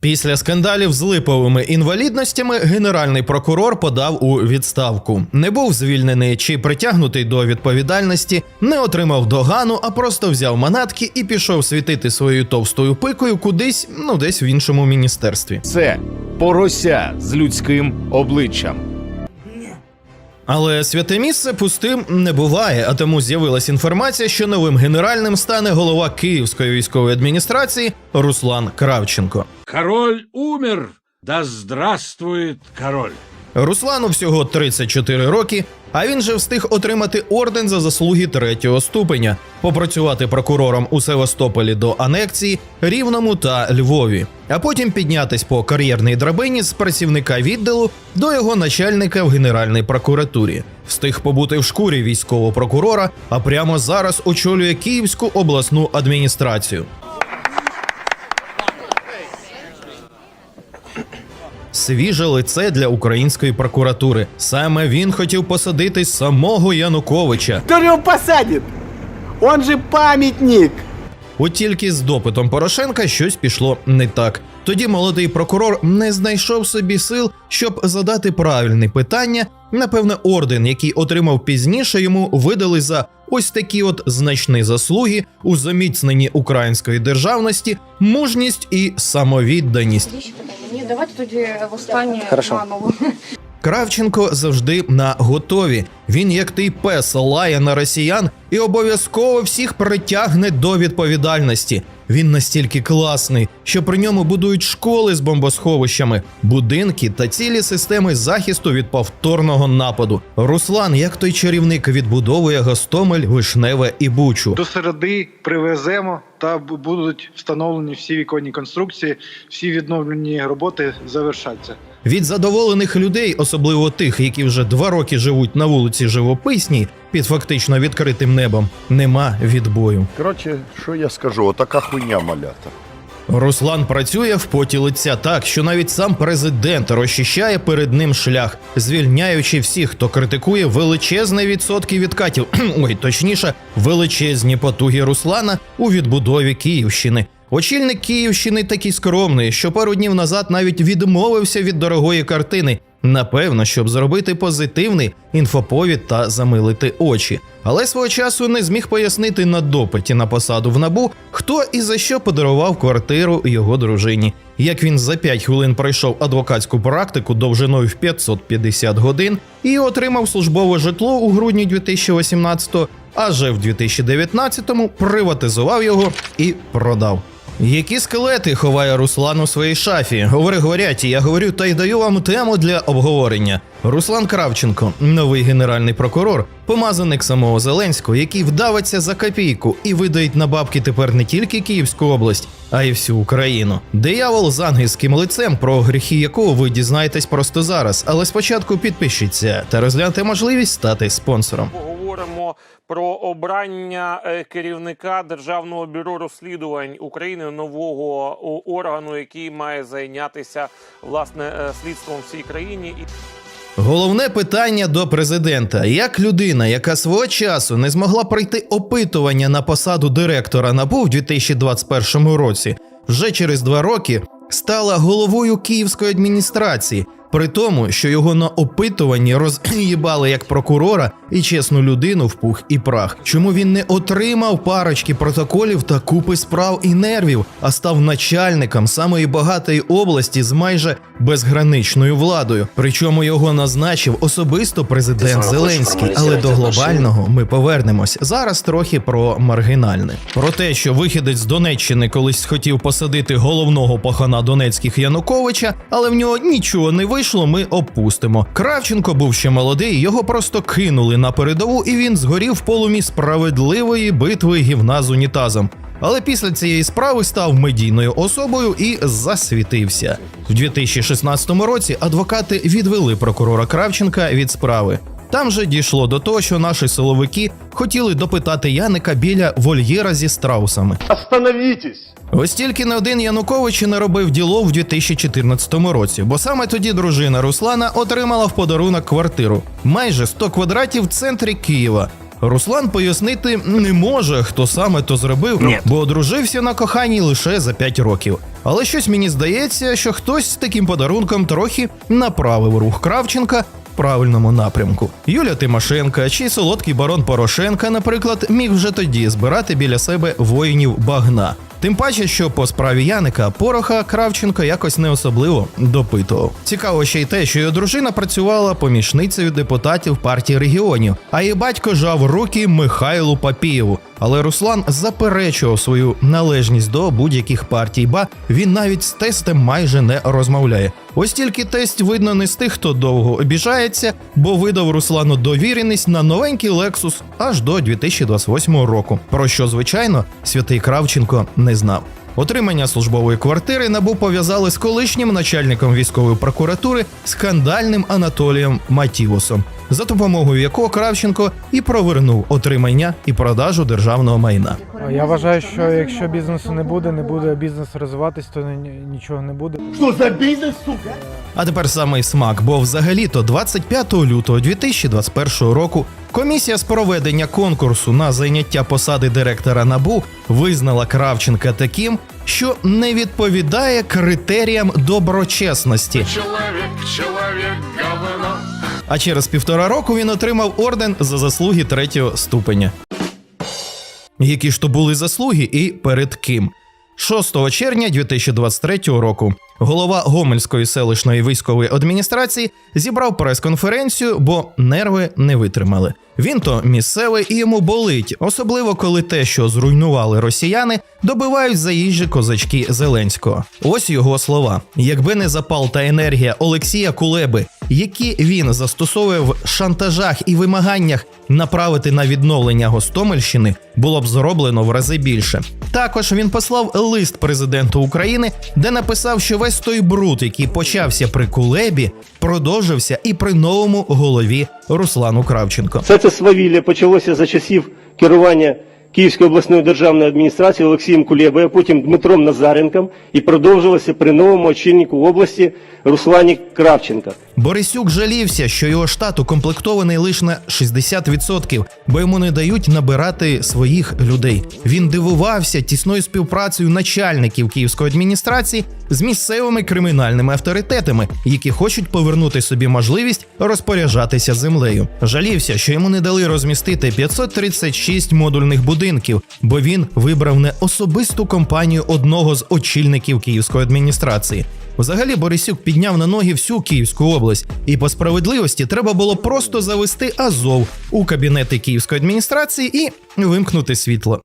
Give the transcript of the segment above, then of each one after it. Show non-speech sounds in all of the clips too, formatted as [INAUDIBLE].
Після скандалів з липовими інвалідностями генеральний прокурор подав у відставку. Не був звільнений чи притягнутий до відповідальності, не отримав догану, а просто взяв манатки і пішов світити своєю товстою пикою кудись, ну десь в іншому міністерстві. Це порося з людським обличчям. Але святе місце пустим не буває, а тому з'явилась інформація, що новим генеральним стане голова Київської військової адміністрації Руслан Кравченко. Король умер, да здравствует король. Руслану всього 34 роки, а він же встиг отримати орден за заслуги третього ступеня, попрацювати прокурором у Севастополі до анексії, Рівному та Львові, а потім піднятись по кар'єрній драбині з працівника відділу до його начальника в Генеральній прокуратурі. Встиг побути в шкурі військового прокурора, а прямо зараз очолює Київську обласну адміністрацію. Свіже лице для української прокуратури. Саме він хотів посадити самого Януковича. Кто его посадит? Он же памятник! От тільки з допитом Порошенка щось пішло не так. Тоді молодий прокурор не знайшов собі сил, щоб задати правильне питання. Напевне, орден, який отримав пізніше, йому видали за ось такі от значні заслуги у заміцненні української державності, мужність і самовідданість. Давайте тоді в Хорошо. наново. Кравченко завжди на готові. Він, як той пес, лає на росіян і обов'язково всіх притягне до відповідальності. Він настільки класний, що при ньому будують школи з бомбосховищами, будинки та цілі системи захисту від повторного нападу. Руслан, як той чарівник, відбудовує Гостомель, Вишневе і Бучу. До середи привеземо та будуть встановлені всі віконні конструкції, всі відновлені роботи завершаться. Від задоволених людей, особливо тих, які вже два роки живуть на вулиці Живописній, під фактично відкритим небом, нема відбою. Коротше, що я скажу, отака хуйня малята. Руслан працює в поті лиця так, що навіть сам президент розчищає перед ним шлях, звільняючи всіх, хто критикує величезні відсотки відкатів. [CLEARS THROAT] Ой, точніше, величезні потуги Руслана у відбудові Київщини. Очільник Київщини такий скромний, що пару днів назад навіть відмовився від дорогої картини. Напевно, щоб зробити позитивний інфоповід та замилити очі. Але свого часу не зміг пояснити на допиті на посаду в набу, хто і за що подарував квартиру його дружині. Як він за 5 хвилин пройшов адвокатську практику довжиною в 550 годин і отримав службове житло у грудні 2018-го, а вже в 2019-му приватизував його і продав. Які скелети ховає Руслан у своїй шафі? Говори говорять, і я говорю, та й даю вам тему для обговорення. Руслан Кравченко, новий генеральний прокурор, помазаник самого Зеленського, який вдавиться за копійку і видають на бабки тепер не тільки Київську область, а й всю Україну. Диявол з ангельським лицем, про гріхи якого ви дізнаєтесь просто зараз. Але спочатку підпишіться та розгляньте можливість стати спонсором. Поговоримо про обрання е, керівника Державного бюро розслідувань України нового органу, який має зайнятися власне е, слідством в цій країні. І Головне питання до президента: як людина, яка свого часу не змогла пройти опитування на посаду директора НАБУ в 2021 році, вже через два роки стала головою київської адміністрації, при тому, що його на опитуванні роз'їбали [CLEARS THROAT] як прокурора і чесну людину в пух і прах. Чому він не отримав парочки протоколів та купи справ і нервів, а став начальником самої багатої області з майже безграничною владою? Причому його назначив особисто президент Зеленський. Але до глобального ми повернемось. Зараз трохи про маргінальне. Про те, що вихідець з Донеччини колись хотів посадити головного пахана Донецьких Януковича, але в нього нічого не вийшло. Ми опустимо. Кравченко був ще молодий, його просто кинули на передову, і він згорів в полумі справедливої битви гівна з унітазом. Але після цієї справи став медійною особою і засвітився. В 2016 році адвокати відвели прокурора Кравченка від справи. Там же дійшло до того, що наші силовики хотіли допитати Яника біля вольєра зі страусами. Остановітесь! Ось тільки не один Янукович і не робив діло в 2014 році, бо саме тоді дружина Руслана отримала в подарунок квартиру майже 100 квадратів в центрі Києва. Руслан пояснити не може, хто саме то зробив, бо одружився на коханій лише за 5 років. Але щось мені здається, що хтось з таким подарунком трохи направив рух Кравченка в правильному напрямку. Юля Тимошенка чи солодкий барон Порошенка, наприклад, міг вже тоді збирати біля себе воїнів багна. Тим паче, що по справі Яника Пороха Кравченко якось не особливо допитував. Цікаво ще й те, що його дружина працювала помічницею депутатів партії регіонів, а її батько жав руки Михайлу Папієву. Але Руслан заперечував свою належність до будь-яких партій, ба він навіть з тестем майже не розмовляє. Ось тільки тесть видно не з тих, хто довго обіжається, бо видав Руслану довіреність на новенький Lexus аж до 2028 року. Про що, звичайно, святий Кравченко не знав. Отримання службової квартири набу пов'язали з колишнім начальником військової прокуратури скандальним Анатолієм Матівусом, за допомогою якого Кравченко і провернув отримання і продажу державного майна. Я вважаю, що якщо бізнесу не буде, не буде бізнес розвиватись, то ні- нічого не буде. А тепер самий смак, бо взагалі-то 25 лютого 2021 року комісія з проведення конкурсу на зайняття посади директора НАБУ визнала Кравченка таким, що не відповідає критеріям доброчесності. А через півтора року він отримав орден за заслуги третього ступеня. Які ж то були заслуги і перед ким? 6 червня 2023 року голова Гомельської селищної військової адміністрації зібрав прес-конференцію, бо нерви не витримали. Він то місцевий і йому болить, особливо коли те, що зруйнували росіяни, добивають заїжджі козачки Зеленського. Ось його слова: якби не запал та енергія Олексія Кулеби, які він застосовує в шантажах і вимаганнях направити на відновлення Гостомельщини, було б зроблено в рази більше. Також він послав лист президенту України, де написав, що весь той бруд, який почався при Кулебі, продовжився і при новому голові Руслану Кравченко. Все це свавілля почалося за часів керування Київської обласної державної адміністрації Олексієм Кулєбою, потім Дмитром Назаренком і продовжилося при новому очільнику області Руслані Кравченка. Борисюк жалівся, що його штат укомплектований лише на 60%, бо йому не дають набирати своїх людей. Він дивувався тісною співпрацею начальників київської адміністрації з місцевими кримінальними авторитетами, які хочуть повернути собі можливість розпоряджатися землею. Жалівся, що йому не дали розмістити 536 модульних будинків, бо він вибрав не особисту компанію одного з очільників київської адміністрації. Взагалі Борисюк підняв на ноги всю Київську область, і по справедливості треба було просто завести Азов у кабінети Київської адміністрації і вимкнути світло.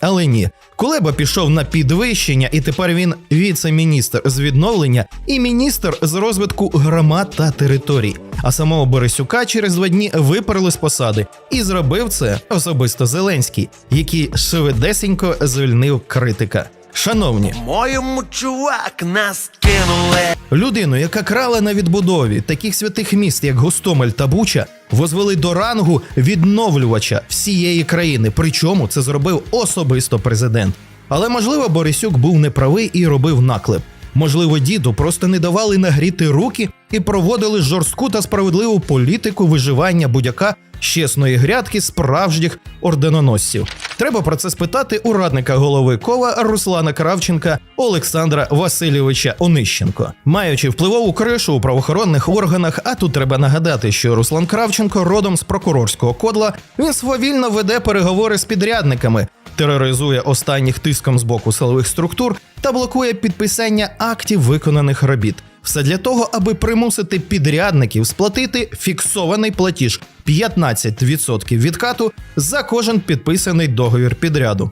Але ні, Кулеба пішов на підвищення, і тепер він віце-міністр з відновлення і міністр з розвитку громад та територій. А самого Борисюка через два дні виперли з посади, і зробив це особисто Зеленський, який швидесенько звільнив критика. Шановні, Моєму чувак нас кинули. Людину, яка крала на відбудові таких святих міст, як Гостомель та Буча, возвели до рангу відновлювача всієї країни. Причому це зробив особисто президент. Але можливо, Борисюк був неправий і робив наклеп. Можливо, діду просто не давали нагріти руки і проводили жорстку та справедливу політику виживання будь-яка чесної грядки справжніх орденоносців. Треба про це спитати у радника голови кова Руслана Кравченка Олександра Васильовича Онищенко. Маючи впливову кришу у правоохоронних органах, а тут треба нагадати, що Руслан Кравченко родом з прокурорського кодла, він свавільно веде переговори з підрядниками, тероризує останніх тиском з боку силових структур та блокує підписання актів виконаних робіт. Все для того, аби примусити підрядників сплатити фіксований платіж 15% відкату за кожен підписаний договір підряду.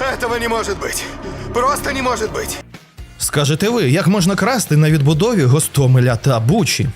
Этого не может быть. Просто не может быть. Скажете ви, як можна красти на відбудові Гостомеля та Бучі?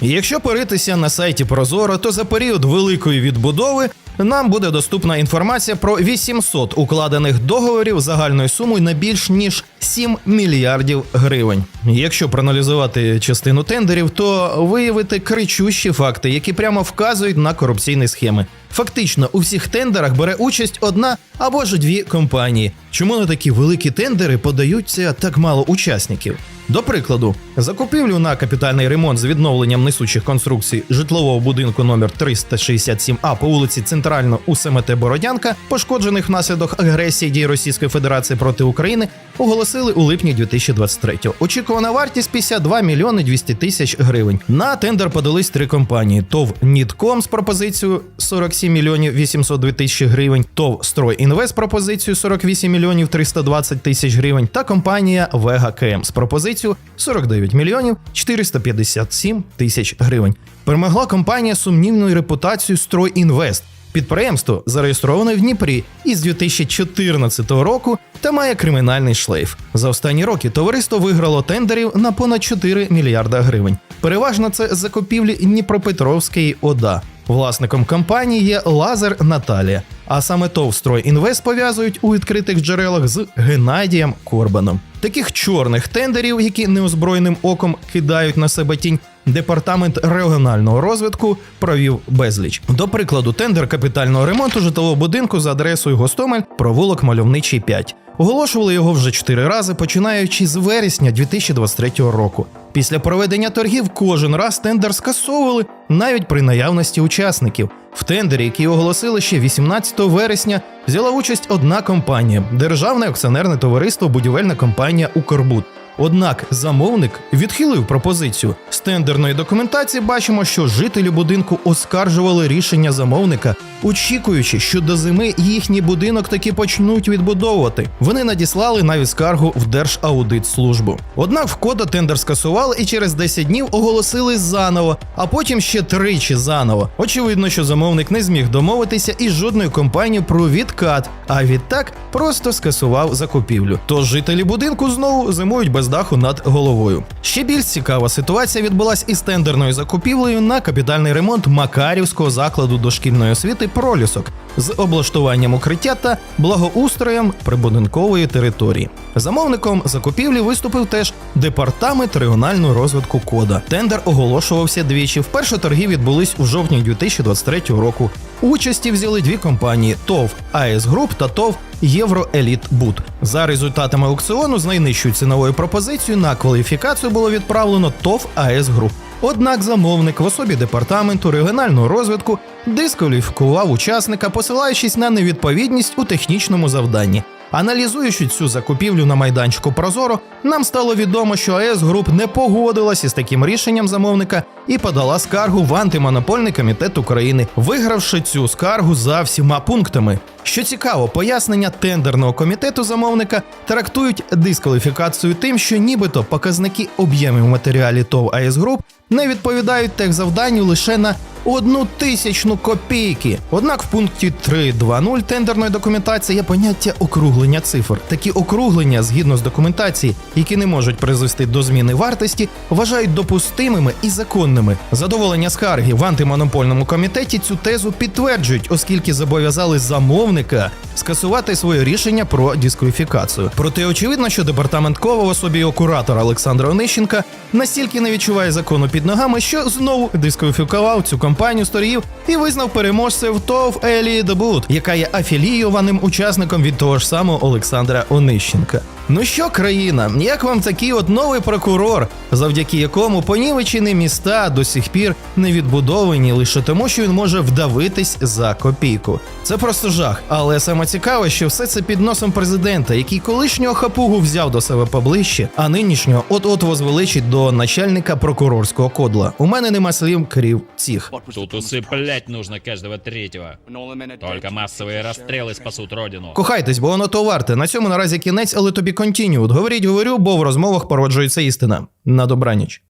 Якщо поритися на сайті Прозоро, то за період великої відбудови нам буде доступна інформація про 800 укладених договорів загальною сумою на більш ніж 7 мільярдів гривень. Якщо проаналізувати частину тендерів, то виявити кричущі факти, які прямо вказують на корупційні схеми. Фактично, у всіх тендерах бере участь одна або ж дві компанії. Чому на такі великі тендери подаються так мало учасників? До прикладу, закупівлю на капітальний ремонт з відновленням несучих конструкцій житлового будинку номер 367А по вулиці Центрально у СМТ Бородянка, пошкоджених внаслідок агресії дій Російської Федерації проти України, оголосили у липні 2023-го. Очікувана вартість 52 мільйони 200 тисяч гривень. На тендер подались три компанії: ТОВ Нітком з пропозицією 47 мільйонів 802 тисячі гривень, ТОВ Стройінвест з пропозицією 48 мільйонів 320 тисяч гривень та компанія Вега КМ з пропозицією 49 мільйонів 457 тисяч гривень. Перемогла компанія сумнівною репутацією Стройінвест. Підприємство зареєстроване в Дніпрі із 2014 року та має кримінальний шлейф. За останні роки товариство виграло тендерів на понад 4 мільярда гривень. Переважно це закупівлі Дніпропетровської ОДА. Власником компанії є Лазер Наталія, а саме ТОВ «Стройінвест» пов'язують у відкритих джерелах з Геннадієм Корбаном. Таких чорних тендерів, які неозброєним оком кидають на себе тінь, департамент регіонального розвитку провів безліч. До прикладу, тендер капітального ремонту житлового будинку за адресою Гостомель, провулок Мальовничий 5. Оголошували його вже чотири рази, починаючи з вересня 2023 року. Після проведення торгів кожен раз тендер скасовували навіть при наявності учасників. В тендері, який оголосили ще 18 вересня, взяла участь одна компанія державне акціонерне товариство Будівельна компанія Укрбуд. Однак замовник відхилив пропозицію. З тендерної документації бачимо, що жителі будинку оскаржували рішення замовника, очікуючи, що до зими їхній будинок таки почнуть відбудовувати. Вони надіслали навіть скаргу в Держаудитслужбу. Однак в кода тендер скасували і через 10 днів оголосили заново, а потім ще тричі заново. Очевидно, що замовник не зміг домовитися із жодною компанією про відкат, а відтак просто скасував закупівлю. Тож жителі будинку знову зимують без даху над головою. Ще більш цікава ситуація відбулась із тендерною закупівлею на капітальний ремонт Макарівського закладу дошкільної освіти пролісок з облаштуванням укриття та благоустроєм прибудинкової території. Замовником закупівлі виступив теж департамент регіонального розвитку кода. Тендер оголошувався двічі. Вперше торги відбулись у жовтні 2023 року. Участі взяли дві компанії: ТОВ АЕС Груп та ТОВ Євроеліт Буд. За результатами аукціону з найнижчою ціновою пропозицією на кваліфікацію було відправлено ТОВ АЕС Груп. Однак замовник в особі департаменту регіонального розвитку дискваліфікував учасника, посилаючись на невідповідність у технічному завданні. Аналізуючи цю закупівлю на майданчику Прозоро, нам стало відомо, що АЕС Груп не погодилась із таким рішенням замовника і подала скаргу в антимонопольний комітет України, вигравши цю скаргу за всіма пунктами. Що цікаво, пояснення тендерного комітету замовника трактують дискваліфікацію тим, що нібито показники об'ємів матеріалі ТОВ АЕС Груп не відповідають техзавданню лише на одну тисячну копійки. Однак в пункті 3.2.0 тендерної документації є поняття округлення цифр. Такі округлення, згідно з документації, які не можуть призвести до зміни вартості, вважають допустимими і законними. Задоволення скарги в антимонопольному комітеті цю тезу підтверджують, оскільки зобов'язали замовника скасувати своє рішення про дискваліфікацію. Проте очевидно, що департамент Кова в особі його куратора Олександра Онищенка настільки не відчуває закону під ногами, що знову дискваліфікував цю компанію сторів і визнав переможців ТОВ Елі Дебут, яка є афілійованим учасником від того ж самого Олександра Онищенка. Ну що, країна, як вам такий от новий прокурор, завдяки якому понівечені міста до сих пір не відбудовані лише тому, що він може вдавитись за копійку. Це просто жах. Але саме цікаве, що все це під носом президента, який колишнього хапугу взяв до себе поближче, а нинішнього от-от возвеличить до начальника прокурорського кодла. У мене нема слів крів цих. Тут усыплять нужно каждого третьего. Только массовые расстрелы спасут родину. Кохайтесь, бо воно то варте. На цьому наразі кінець, але тобі контініут. Говоріть, говорю, бо в розмовах породжується істина. На добраніч.